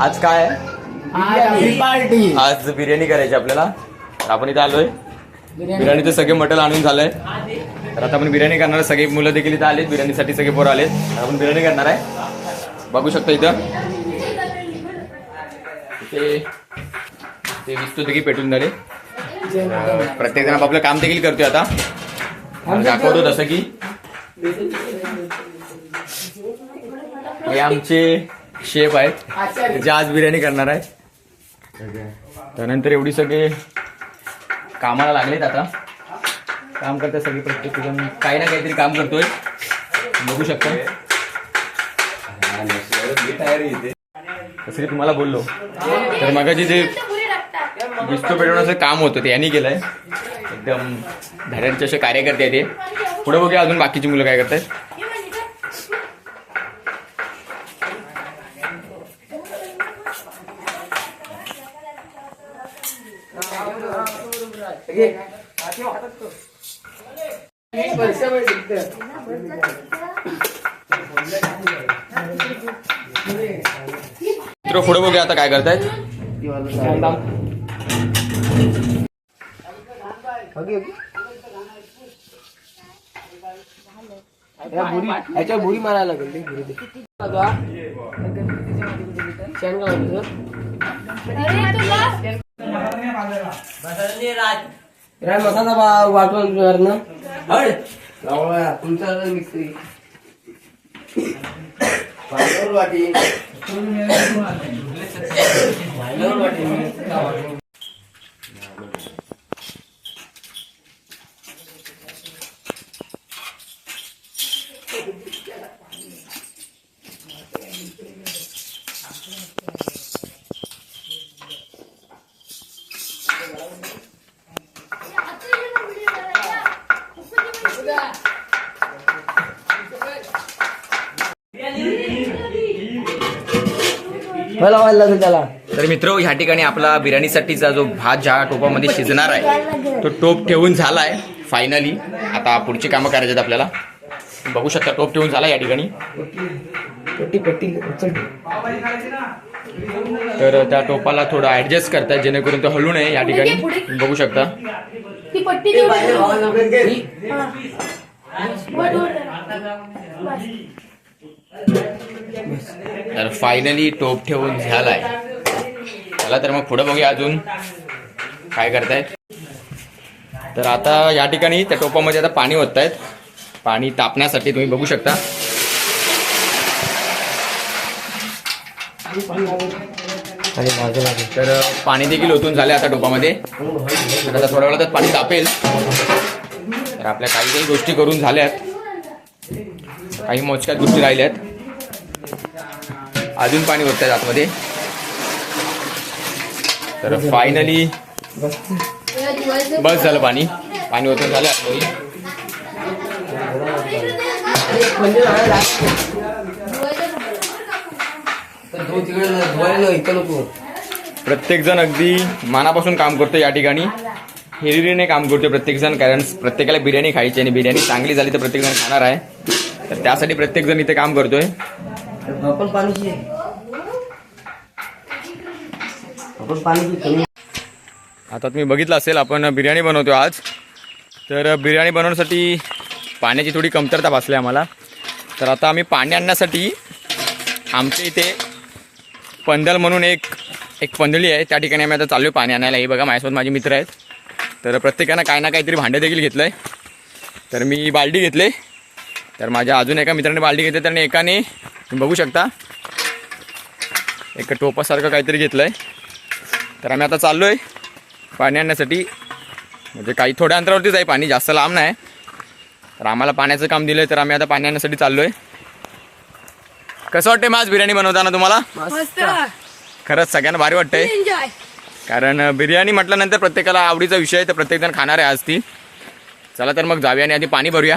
आज काय? आहे पार्टी. आज बिर्याणी करायची आपल्याला. तर आपण इथे आलोय. बिर्याणीचं सगळे मटल आणून झालंय. तर आता आपण बिर्याणी करणार आहे. सगळे मुलं देखील इथं आलेत. बिर्याणीसाठी सगळे पोरं आलेत. तर आपण बिर्याणी करणार आहे. बघू शकता इथं. इथे ते दिसतो देखील पेटून झाले. प्रत्येक जण आपापलं काम देखील करतोय आता. दाखवतो तसं की. हे आमचे शेफ आहेत. जे आज बिर्याणी करणार आहेत. त्यानंतर एवढी सगळे कामाला लागलेत आता. काम करतात सगळे प्रत्येक जण काही ना काहीतरी काम करतोय. बघू शकतो. तसं तुम्हाला बोललो. तर मगाची जे विस्तू पेटवण्याचं काम होतं ते यांनी केलंय. एकदम धड्यांचे असे कार्यकर्ते आहेत ते. पुढे बघूया अजून बाकीची मुलं काय करतायत. मित्र पुढे बघूया आता काय करतायत. याच्या बुरी मारायला लागेल ते काय राय मसाला बा वाटून तुझ्यावर ना हड लावला तुमचा मिस्त्री वाटी. वाटी. व्हायला लागेल त्याला. तर मित्र ह्या ठिकाणी आपला बिर्याणीसाठीचा जो भात ज्या टोपामध्ये शिजणार आहे तो टोप ठेवून झालाय फायनली आता पुढची कामं करायची आहेत आपल्याला. बघू शकता टोप ठेवून झाला या ठिकाणी. पट्टी पट्टी उचल. तर त्या टोपाला थोडं ऍडजस्ट करताय जेणेकरून तो हलू नये या ठिकाणी. तुम्ही बघू शकता. ती तर फायनली टोप ठेवून झालाय. चला तर मग पुढे बघूया अजून. काय करतायत. तर आता या ठिकाणी त्या टोपामध्ये आता पाणी ओतत आहेत पाणी तापण्यासाठी तुम्ही बघू शकता. तर पाणी देखील ओतून झाले आता टोपामध्ये. तर आता थोड्या वेळात पाणी तापेल. तर आपल्या काही काही गोष्टी करून झाल्यात. काही मोजक्यात गोष्टी राहिल्यात. अजून पाणी ओततात आतमध्ये. तर फायनली बस झालं पाणी. पाणी ओतून झालं आतमध्ये. प्रत्येक जण अगदी मानापासून काम करतो या ठिकाणी. हिरिरीने काम करतो प्रत्येक जण कारण प्रत्येकाला बिर्याणी खायची आणि बिर्याणी चांगली झाली तर प्रत्येक जण खाणार आहे. तर त्यासाठी प्रत्येक जण इथे काम करतोय. आपण पाणी आपण पाणी कमी आता तुम्ही बघितलं असेल आपण बिर्याणी बनवतो आज. तर बिर्याणी बनवण्यासाठी पाण्याची थोडी कमतरता भासली आम्हाला. तर आता आम्ही पाणी आणण्यासाठी आमच्या इथे पंदल म्हणून एक एक पंदळी आहे. त्या ठिकाणी आम्ही आता चाललो पाणी आणायला. हे बघा माझ्यासोबत माझे मित्र आहेत. तर प्रत्येकानं काही ना काहीतरी भांडे देखील घेतलं आहे तर मी बाल्टी घेतले. तर माझ्या अजून एका मित्राने बाल्टी घेतली. तर एकाने तुम्ही बघू शकता. एक टोपासारखं काहीतरी घेतलं आहे तर आम्ही आता चाललो आहे पाणी आणण्यासाठी. म्हणजे काही थोड्या अंतरावरतीच आहे पाणी जास्त लांब नाही. तर आम्हाला पाण्याचं काम दिलं तर आम्ही आता पाणी आणण्यासाठी चाललो आहे कसं वाटतंय माझ बिर्याणी बनवताना तुम्हाला? मस्त. खरंच सगळ्यांना भारी वाटतंय. कारण बिर्याणी म्हटल्यानंतर प्रत्येकाला आवडीचा विषय आहे तर प्रत्येकजण खाणार आहे आज ती. चला तर मग जाऊया आणि आधी पाणी भरूया.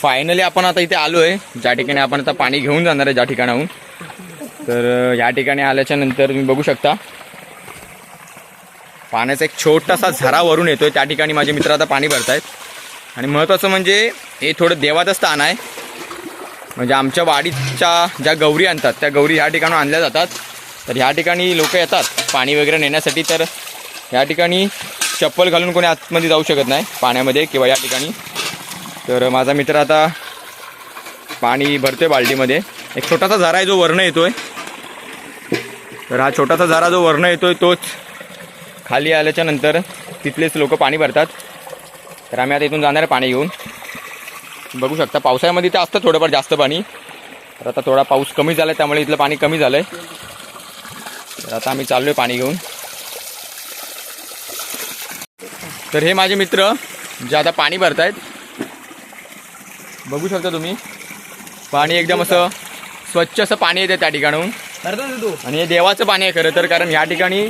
फायनली आपण आता इथे आलो आहे ज्या ठिकाणी आपण आता पाणी घेऊन जाणार आहे ज्या ठिकाणाहून. तर या ठिकाणी आल्याच्यानंतर तुम्ही बघू शकता. पाण्याचा एक छोटासा झरा वरून येतोय. त्या ठिकाणी माझे मित्र आता पाणी भरतायत. आणि महत्त्वाचं म्हणजे हे थोडं देवाचं स्थान आहे. म्हणजे आमच्या वाडीच्या ज्या गौरी आणतात त्या गौरी ह्या ठिकाणी आणल्या जातात. तर ह्या ठिकाणी लोक येतात. पाणी वगैरे नेण्यासाठी तर ह्या ठिकाणी चप्पल घालून कोणी आतमध्ये जाऊ शकत नाही पाण्यामध्ये किंवा या ठिकाणी. तर माझा मित्र आता पाणी भरतोय बाल्टीमध्ये. एक छोटासा झारा आहे जो वर्ण येतोय. तर हा छोटासा झारा जो वर्ण येतोय तोच खाली आल्याच्यानंतर तिथलेच लोक पाणी भरतात. तर आम्ही आता इथून जाणार पाणी घेऊन. बघू शकता पावसाळ्यामध्ये ते असतं थोडंफार जास्त पाणी. तर आता थोडा पाऊस कमी झाला त्यामुळे इथलं पाणी कमी झालं आहे तर आता आम्ही चाललो आहे पाणी घेऊन. तर हे माझे मित्र जे आता पाणी भरत आहेत बघू शकता तुम्ही. पाणी एकदम असं स्वच्छ असं पाणी येते त्या ठिकाणाहून आणि हे देवाचं पाणी आहे खरं तर कारण ह्या ठिकाणी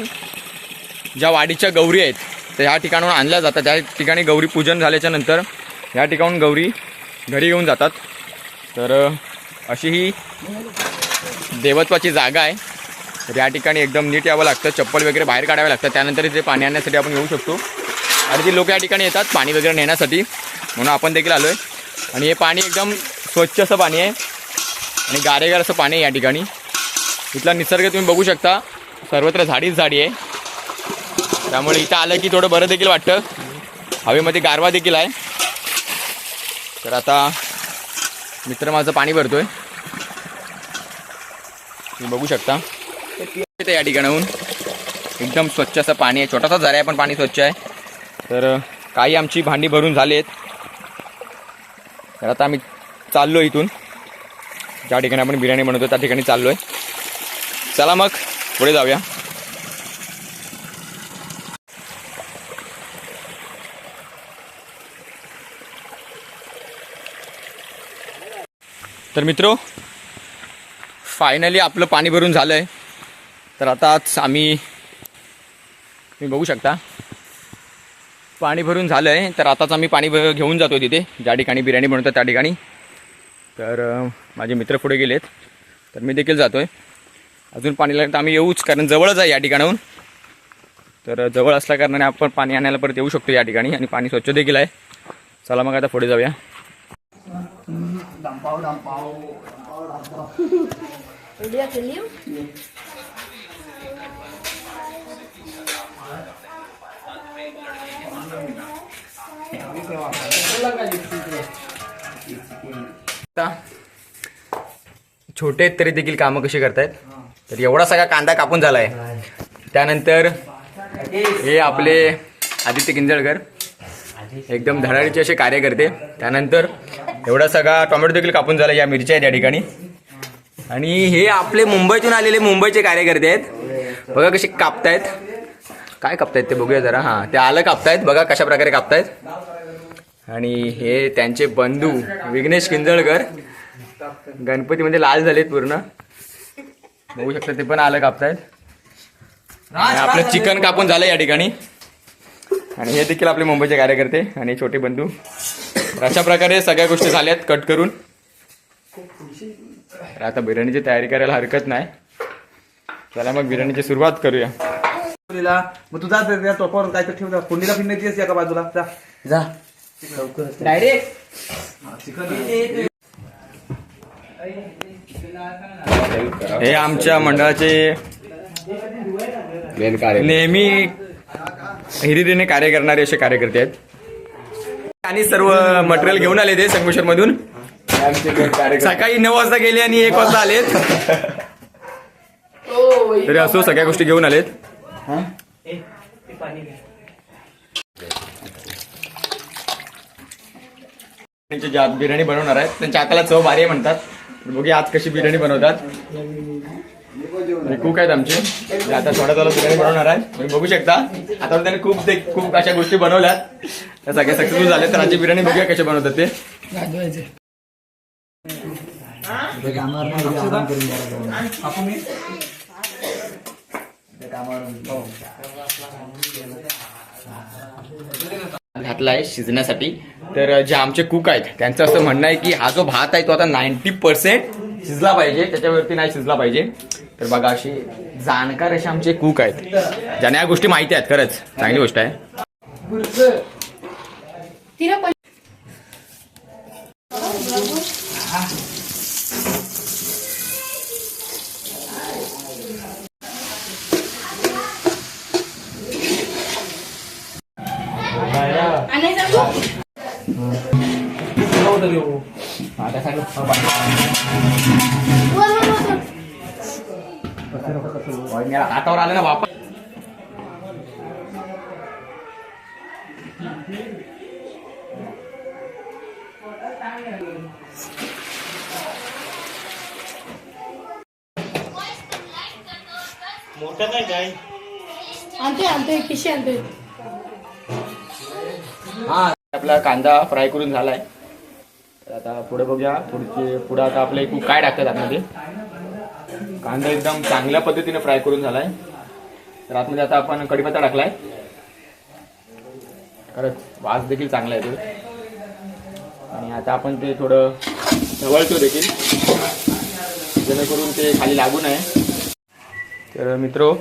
ज्या वाडीच्या गौरी आहेत त्या ह्या ठिकाणाहून आणल्या जातात. त्या ठिकाणी गौरी पूजन झाल्याच्यानंतर ह्या ठिकाणून गौरी घरी घेऊन जातात. तर अशी ही देवत्वाची जागा आहे. तर या ठिकाणी एकदम नीट यावं लागतं. चप्पल वगैरे बाहेर काढावे लागतात. त्यानंतर इथे पाणी आणण्यासाठी आपण येऊ शकतो. आणि ती लोक या ठिकाणी येतात पाणी वगैरे नेण्यासाठी. म्हणून आपण देखील आलो आहे आणि हे पाणी एकदम स्वच्छ असं पाणी आहे. आणि गारेगार असं पाणी आहे या ठिकाणी. इथला निसर्ग तुम्ही बघू शकता. सर्वत्र झाडीच झाडी आहे. त्यामुळे इथं आलं की थोडं बरं देखील वाटतं. हवेमध्ये गारवा देखील आहे. तर आता मित्र माझं पाणी भरतोय. तुम्ही बघू शकता. येतं या ठिकाणाहून एकदम स्वच्छ असं पाणी आहे. छोटासा झरा आहे पण पाणी स्वच्छ आहे. तर काही आमची भांडी भरून झाली आहेत तर आता आम्ही चाललो इथून. ज्या ठिकाणी आपण बिर्याणी बनवतो त्या ठिकाणी चाललो आहे चला मग पुढे जाऊया. तर मित्रो फायनली आपलं पाणी भरून झालं आहे तर आताच आम्ही तुम्ही बघू शकता पाणी भरून झालं आहे तर आताच आम्ही पाणी भ- घेऊन जातो तिथे. ज्या ठिकाणी बिर्याणी बनवतात त्या ठिकाणी. तर माझे मित्र पुढे गेलेत. तर मी देखील जातो आहे अजून पाणी लागलं तर आम्ही येऊच कारण जवळच आहे या ठिकाणाहून. तर जवळ असल्या कारणाने आपण पाणी आणायला परत येऊ शकतो या ठिकाणी आणि पाणी स्वच्छ देखील आहे. चला मग आता पुढे जाऊया. छोटे आहेत तरी देखील कामं कशी करतायत? तर एवढा सगळा कांदा कापून झालाय. त्यानंतर हे आपले आदित्य किंजळकर एकदम धडाडीचे असे कार्य करते. त्यानंतर एवढा सगळा टोमॅटो देखील कापून झाला या मिरच्या आहेत या ठिकाणी. आणि हे आपले मुंबईतून आलेले मुंबईचे कार्यकर्ते आहेत. बघा कसे कापतायत. काय कापतायत ते बघूया जरा. हां ते आलं कापतायत. बघा कशा प्रकारे कापतायत. आणि हे त्यांचे बंधू विघ्नेश किंजळकर. गणपतीमध्ये लाल झालेत पूर्ण. बघू शकता ते पण आलं कापतायत. आणि आपलं चिकन कापून झालं या ठिकाणी. आणि हे देखील आपले मुंबईचे कार्यकर्ते आणि छोटे बंधू. अशा प्रकारे सगळ्या गोष्टी झाल्यात कट करून. तर आता बिर्याणीची तयारी करायला हरकत नाही. चला मग बिर्याणीची सुरुवात करूया. मग तुझा त्या टोपावर काय तर ठेवता कुंडीला फिरण्याची येते एका बाजूला. जा. डायरेक्ट हे आमच्या मंडळाचे नेहमी हिरिरीने कार्य करणारे असे कार्यकर्ते आहेत. आणि सर्व मटेरियल घेऊन आले ते संगमेश्वर मधून. सकाळी नऊ वाजता गेले आणि एक वाजता आलेत. तरी असो सगळ्या गोष्टी घेऊन आलेत. त्यांची ज्या बिर्याणी बनवणार आहेत त्यांच्या हाताला चव भारी आहे म्हणतात. बघूया आज कशी बिर्याणी बनवतात. कुक आहेत आमचे. आता थोडा थोडा बिर्याणी बनवणार आहे तुम्ही बघू शकता. आता त्यांनी खूप ते खूप अशा गोष्टी बनवल्यात. त्या सगळ्या सक्सेसफुल झाल्या. तर आजची बिर्याणी बघूया कशी बनवतात ते. घातला आहे शिजण्यासाठी. तर जे आमचे कुक आहेत त्यांचं असं म्हणणं आहे की हा जो भात आहे तो आता नाईन्टी पर्सेंट शिजला पाहिजे त्याच्यावरती नाही शिजला पाहिजे. तर बघा अशी जाणकार असे आमचे कुक आहेत. ज्यांना या गोष्टी माहिती आहेत खरंच. चांगली गोष्ट आहे. हा, त्या side ला वर वर वर ओय, मी हातावर आलं ना वापस आणतोय आणतोय पिशी आणतोय हा आपला कांदा फ्राय करून झालाय. तर आता पुढे बघूया. पुढचे पुढे आता आपले एकूण काय टाकतात आतमध्ये? कांदा एकदम चांगल्या पद्धतीने फ्राय करून झालाय. तर आतमध्ये आता आपण कढीपत्ता टाकलाय. खरंच वास देखील चांगला येतो आणि आता आपण ते थोडं ढवळतो देखील. जेणेकरून ते खाली लागू नये. तर मित्रो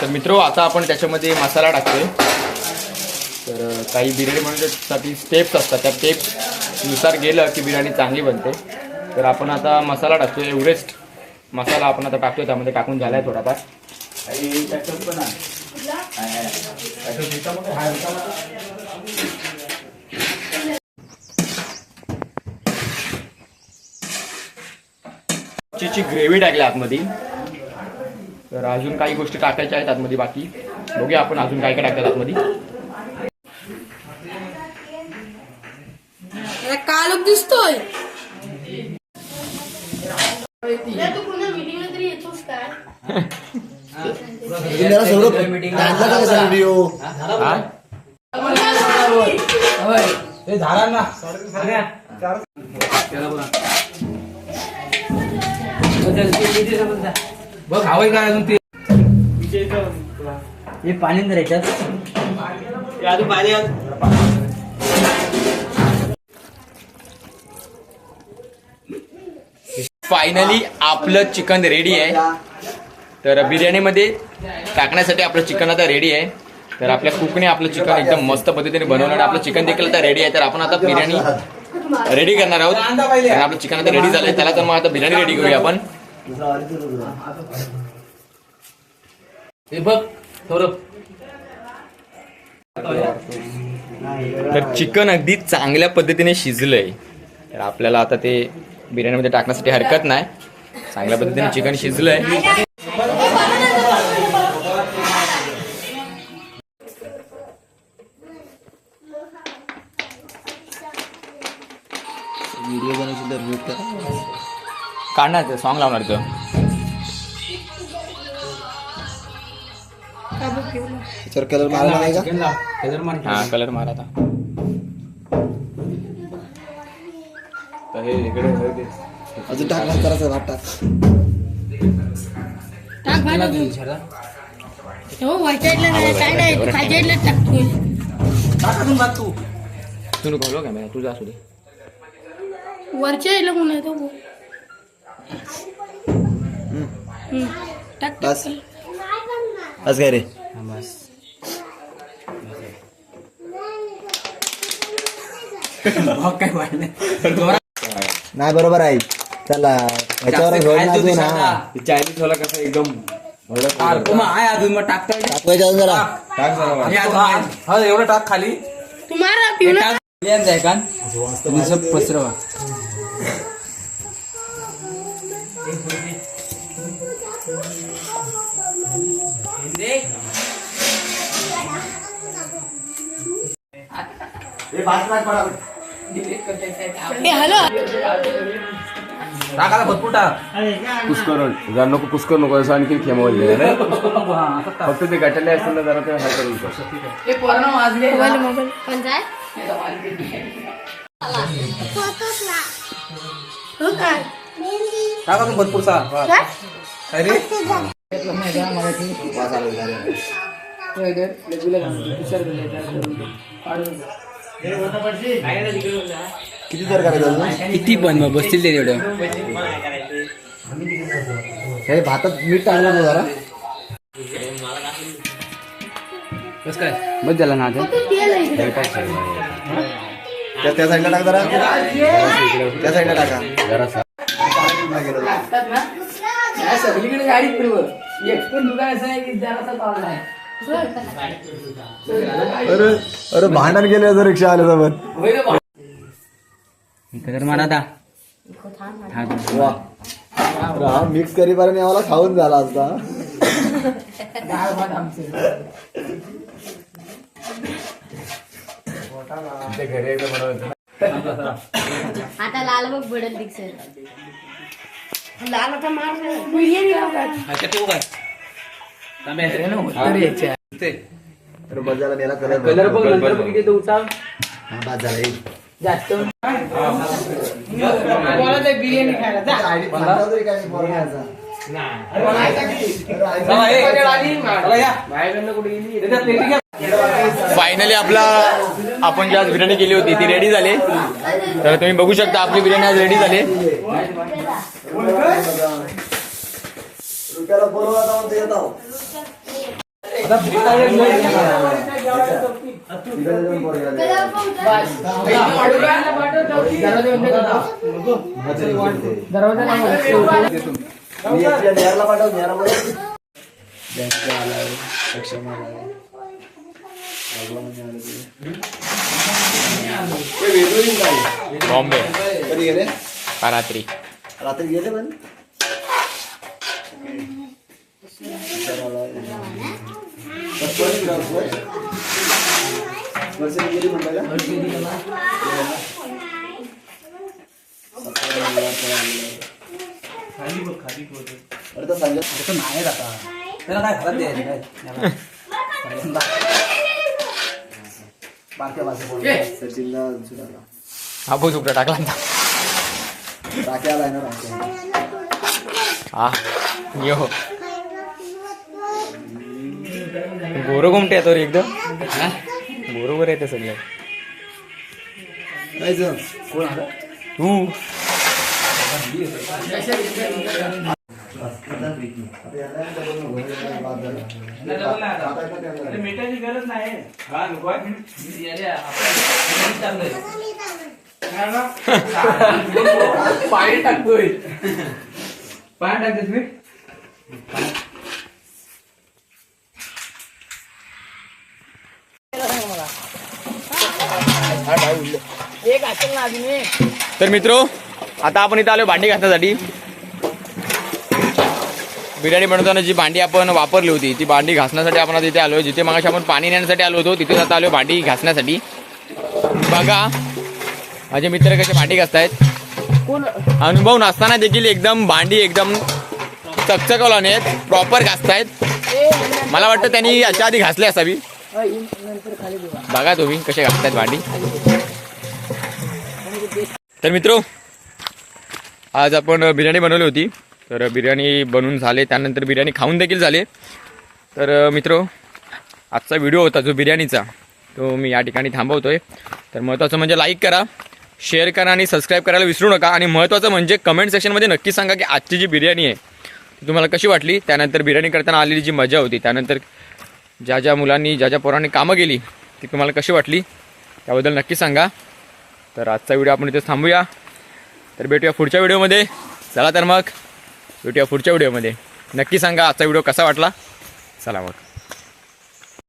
तर मित्रो आता आपण त्याच्यामध्ये मसाला टाकतोय. तर काही बिर्याणी बनवण्यासाठी स्टेप्स असतात. त्या स्टेप्सनुसार गेलं की बिर्याणी चांगली बनते. तर आपण आता मसाला टाकतोय एव्हरेस्ट मसाला आपण आता टाकतोय. त्यामध्ये टाकून झालाय थोडाफार. ची ग्रेव्ही टाकली आतमध्ये. तर अजून काही गोष्टी टाकायच्या आहेत आतमध्ये बाकी. बघूया आपण अजून काय काय टाकतात आतमध्ये काय लोक दिसतोय तू पुन्हा मीटिंगला तरी येतोस काय मेरा सौरभ काढला का कसा व्हिडिओ हा? बघ. हवंय काय अजून ते? हे पाणी धरायच्यात फायनली आपलं चिकन रेडी आहे. तर बिर्याणीमध्ये टाकण्यासाठी आपलं चिकन आता रेडी आहे. तर आपल्या कुकने आपलं चिकन एकदम मस्त पद्धतीने बनवलं आणि आपलं चिकन देखील आता रेडी आहे. तर आपण आता बिर्याणी रेडी करणार आहोत. आणि आपलं चिकन आता रेडी झालंय. त्याला तर मग आता बिर्याणी रेडी करूया आपण. हे बघ सौरभ तर चिकन अगदी चांगल्या पद्धतीने शिजलंय. तर आपल्याला आता ते बिर्याणीमध्ये टाकण्यासाठी हरकत नाही. चांगल्या पद्धतीने चिकन शिजलंय. व्हिडिओ बनवायची तर म्यूट करा. काढणार ते सॉंग लावणार तो. त्याच्यावर कलर मारला नाही का? हा कलर मारा आता. हे इकडे हे. अजून टाक ना करायचं भात टाक. टाक भात अजून. हो नाही काय नाही तू. तू. नको बोलू कॅमेरा तुझा असू दे. वरच्या इडल्या कोण आहे तो. बोल. हम्म. टाक टाक. बस. बस काय रे नाही बरोबर आहे. चला ह्याच्यावर घेऊन ना अजून हा. चायनीज वाला कसं एकदम आहे अजून मग टाकता येईल. टाकवायचं अजून जरा. टाक. जरा आणि अजून आहे. हा एवढं टाक खाली. तू मार पिऊ ना आहे का तुम्ही सब पसरवा. ए टाकाला भरपूर टाक. पुष्कर जरा नको पुष्कर नको असं आणखी खेमवले फक्त ते गटले असतील ना जरा ते हाय करून जाय हो टाक अजून भरपूर सा. काय? काय रे? किती तर करायचं किती पण मग बसतील ते तेवढं हे भातात मीठ टाकलं ना जरा. बस काय? बस झाला ना आता? त्या त्या साईडला टाक जरा. त्या साईडला टाका. लागतात ना? या सगळीकडे गाडी फिरव? एक पण दुकान असं आहे की जरासा चालला आहे. अरे अरे भांडण गेले होतं रिक्षा आले सोबत होय रे बा. वा. अरे हा मिक्स करीपर्यंत आम्हाला खाऊन झाला असता आता लाल बघ बडल दिसत लाल आता मार बिर्याणी अरे याच्या. अरे बस झाला याला कलर कलर बघ नंतर बघ किती उचाल हा बस झाला एक. जास्त बोला ते बिर्याणी खायला जा. आयडी फाटला तरी काय नाही, पोरगा याचा. बाहेरकडनं कुठे गेली त्याच्यात पेटी घ्या. फायनली आपला आपण जी आज बिर्याणी केली होती ती रेडी झाली. तर तुम्ही बघू शकता आपली बिर्याणी आज रेडी झाली. बोलवा आता जाऊन द्या. दरवाजा पाठव ते. ते बॉम्बे कधी गेले रात्री रात्री गेले पण वर्षाने गेली मुंबईला अरे तर संजय नाही जाता त्याला काय घरात द्यायचं काय बारक्या बोल सचिनला हा भूत उपटा टाकला. राख्या आलाय ना राख्या हा यो. गोरं घुमटे येतो रे एकदम. बरोबर येते सगळं. जायचं कोण आलं? तू. मिठाची गरज नाही हा नको पाणी टाकतोय पाणी तर मित्रो आता आपण इथं आलो भांडी घासण्यासाठी. बिर्याणी बनवताना जी भांडी आपण वापरली होती ती भांडी घासण्यासाठी आपण आता इथे आलो जिथे मगाशी आपण पाणी नेण्यासाठी आलो होतो तिथे आता आलो भांडी घासण्यासाठी. बघा माझे मित्र कसे भांडी घासतायत. अनुभव नसताना देखील एकदम भांडी एकदम चकचकवला नाहीत प्रॉपर घासतायत. मला वाटतं त्यांनी याच्या आधी घासली असावी. बघा तुम्ही कसे घासतायत भांडी. तर मित्रो आज आपण बिर्याणी बनवली होती. तर बिर्याणी बनवून झाले त्यानंतर बिर्याणी खाऊन देखील झाले. तर मित्रो आजचा व्हिडिओ होता जो बिर्याणीचा तो मी या ठिकाणी थांबवतोय. तर महत्त्वाचं म्हणजे लाईक करा शेअर करा आणि सबस्क्राईब करायला विसरू नका. आणि महत्त्वाचं म्हणजे कमेंट सेक्शनमध्ये नक्की सांगा की आजची जी बिर्याणी आहे तुम्हाला कशी वाटली? त्यानंतर बिर्याणी करताना आलेली जी मजा होती त्यानंतर ज्या ज्या मुलांनी ज्या ज्या पोरांनी कामं केली ती तुम्हाला कशी वाटली? त्याबद्दल नक्की सांगा. तर आजचा व्हिडिओ आपण इथेच थांबूया. तर भेटूया पुढच्या व्हिडिओमध्ये. चला तर मग भेटूया पुढच्या व्हिडिओमध्ये. नक्की सांगा आजचा व्हिडिओ कसा वाटला? चला मग.